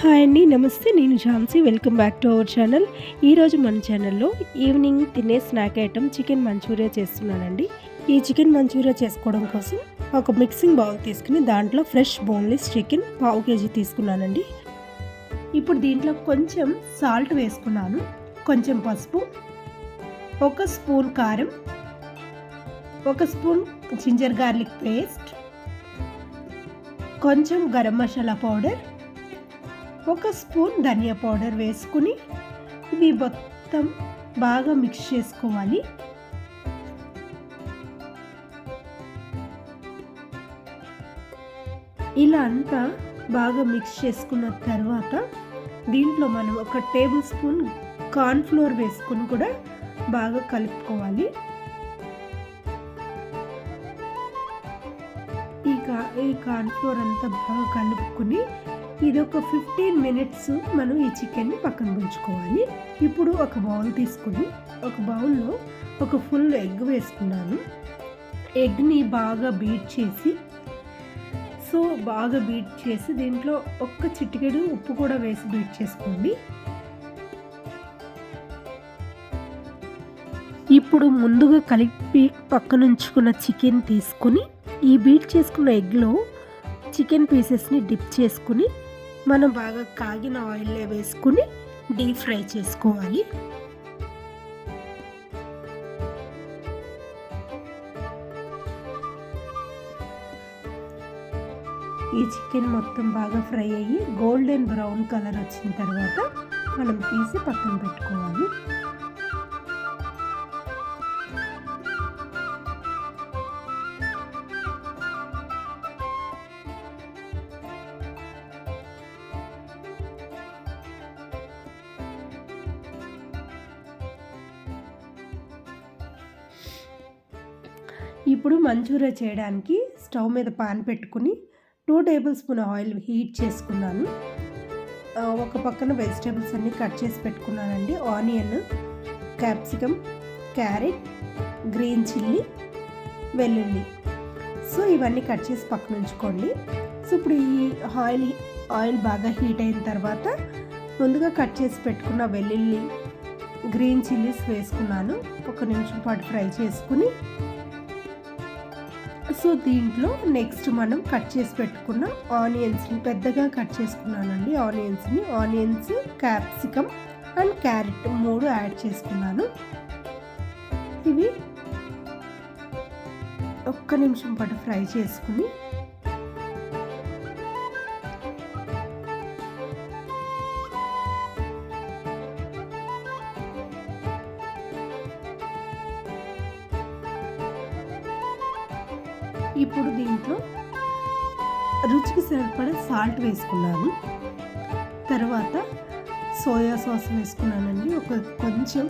Hi అండి నమస్తే నేను Jhansi. Welcome back to our channel. ఈరోజు మన ఛానల్లో ఈవినింగ్ తినే స్నాక్ ఐటమ్ చికెన్ మంచూరియా చేస్తున్నానండి. ఈ చికెన్ మంచూరియా చేసుకోవడం కోసం ఒక మిక్సింగ్ బౌల్ తీసుకుని దాంట్లో ఫ్రెష్ బోన్లెస్ చికెన్ పావు కేజీ తీసుకున్నానండి. ఇప్పుడు దీంట్లో కొంచెం సాల్ట్ వేసుకున్నాను. కొంచెం పసుపు ఒక స్పూన్ కారం ఒక స్పూన్ జింజర్ గార్లిక్ పేస్ట్ కొంచెం గరం మసాలా పౌడర్ ఒక స్పూన్ ధనియా పౌడర్ వేసుకుని ఇవి మొత్తం బాగా మిక్స్ చేసుకోవాలి. ఇలా అంతా బాగా మిక్స్ చేసుకున్న తర్వాత దీంట్లో మనం ఒక టేబుల్ స్పూన్ కార్న్ఫ్లోర్ వేసుకుని కూడా బాగా కలుపుకోవాలి. ఈ కా ఈ కార్న్ఫ్లోర్ అంతా బాగా కలుపుకుని ఇది ఒక ఫిఫ్టీన్ మినిట్స్ మనం ఈ చికెన్ని పక్కన ఉంచుకోవాలి ఇప్పుడు ఒక బౌల్ తీసుకుని ఒక బౌల్లో ఒక ఫుల్ ఎగ్ వేసుకున్నాను. ఎగ్ని బాగా బీట్ చేసి సో బాగా బీట్ చేసి దీంట్లో ఒక్క చిటికెడు ఉప్పు కూడా వేసి బీట్ చేసుకోండి. ఇప్పుడు ముందుగా కలిపి పక్కనుంచుకున్న చికెన్ తీసుకుని ఈ బీట్ చేసుకున్న ఎగ్లో చికెన్ పీసెస్ని డిప్ చేసుకుని మనం బాగా కాగిన ఆయిల్లో వేసుకుని డీప్ ఫ్రై చేసుకోవాలి. ఈ చికెన్ మొత్తం బాగా ఫ్రై అయ్యి గోల్డెన్ బ్రౌన్ కలర్ వచ్చిన తర్వాత మనం తీసి పక్కన పెట్టుకోవాలి. ఇప్పుడు మంచూరియా చేయడానికి స్టవ్ మీద పాన్ పెట్టుకుని two tablespoon oil heat చేసుకున్నాను. ఒక పక్కన వెజిటేబుల్స్ అన్నీ కట్ చేసి పెట్టుకున్నానండి. Onion capsicum carrot green chilli వెల్లుల్లి. సో ఇవన్నీ కట్ చేసి పక్కన ఉంచుకోండి. సో ఇప్పుడు ఈ ఆయిల్ ఆయిల్ బాగా హీట్ అయిన తర్వాత ముందుగా కట్ చేసి పెట్టుకున్న వెల్లుల్లి గ్రీన్ చిల్లీస్ వేసుకున్నాను. ఒక నిమిషం పాటు ఫ్రై చేసుకుని సో దీంట్లో నెక్స్ట్ మనం కట్ చేసి పెట్టుకున్న ఆనియన్స్ని పెద్దగా కట్ చేసుకున్నానండి. ఆనియన్స్ని ఆనియన్స్ క్యాప్సికమ్ అండ్ క్యారెట్ మూడు యాడ్ చేసుకున్నాను. ఇవి ఒక్క నిమిషం పాటు ఫ్రై చేసుకుని ఇప్పుడు దీంట్లో రుచికి సరిపడే సాల్ట్ వేసుకున్నాను. తర్వాత సోయా సాస్ వేసుకున్నానండి. ఒక కొంచెం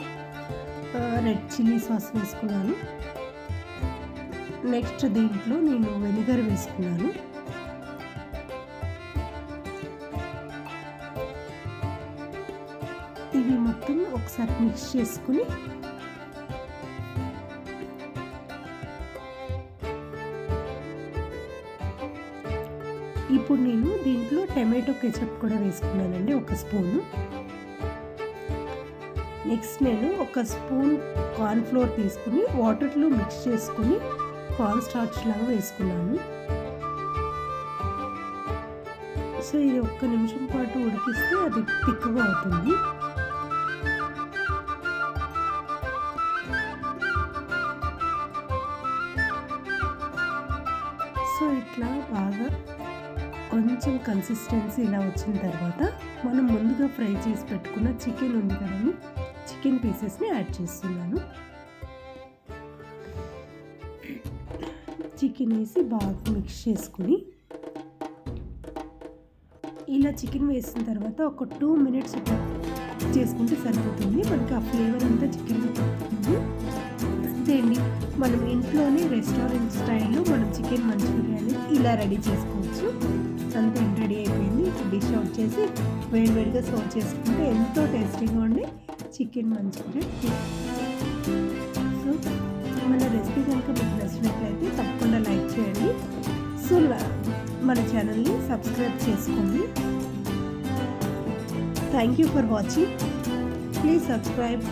రెడ్ చిల్లీ సాస్ వేసుకున్నాను. నెక్స్ట్ దీంట్లో నేను వెనిగర్ వేసుకున్నాను. ఇవి మొత్తం ఒకసారి మిక్స్ చేసుకుని ఇప్పుడు నేను దీంట్లో టమాటో కెచప్ కూడా వేసుకున్నానండి ఒక స్పూను. నెక్స్ట్ నేను ఒక స్పూన్ కార్న్ఫ్లోర్ తీసుకుని వాటర్లో మిక్స్ చేసుకుని కార్న్ స్టార్చ్ లాగా వేసుకున్నాను. సో ఇది ఒక్క నిమిషం పాటు ఉడికిస్తే అది తిక్కుగా అవుతుంది. సో ఇట్లా బాగా కొంచెం కన్సిస్టెన్సీ ఇలా వచ్చిన తర్వాత మనం ముందుగా ఫ్రై చేసి పెట్టుకున్న చికెన్ ఉంది కదండి చికెన్ పీసెస్ని యాడ్ చేస్తున్నాను. చికెన్ వేసి బాగా మిక్స్ చేసుకుని ఇలా చికెన్ వేసిన తర్వాత ఒక టూ మినిట్స్ చేసుకుంటే సరిపోతుంది. మనకి ఆ ఫ్లేవర్ అంతా చికెన్ వస్తుంది అంతే అండి. మనం ఇంట్లోనే రెస్టారెంట్ స్టైల్లో మనం చికెన్ మంచూరియాని ఇలా రెడీ చేసుకోవచ్చు. అంతే రెడీ అయిపోయింది. డిష్ అవుట్ చేసి వేడివేడిగా సర్వ్ చేసుకుంటే ఎంతో టేస్టీగా ఉండి చికెన్ మంచూరియన్ సో మన రెసిపీ కనుక మీకు నచ్చినట్లయితే తప్పకుండా లైక్ చేయండి. సో మన ఛానల్ని సబ్స్క్రైబ్ చేసుకోండి. Thank you for watching please subscribe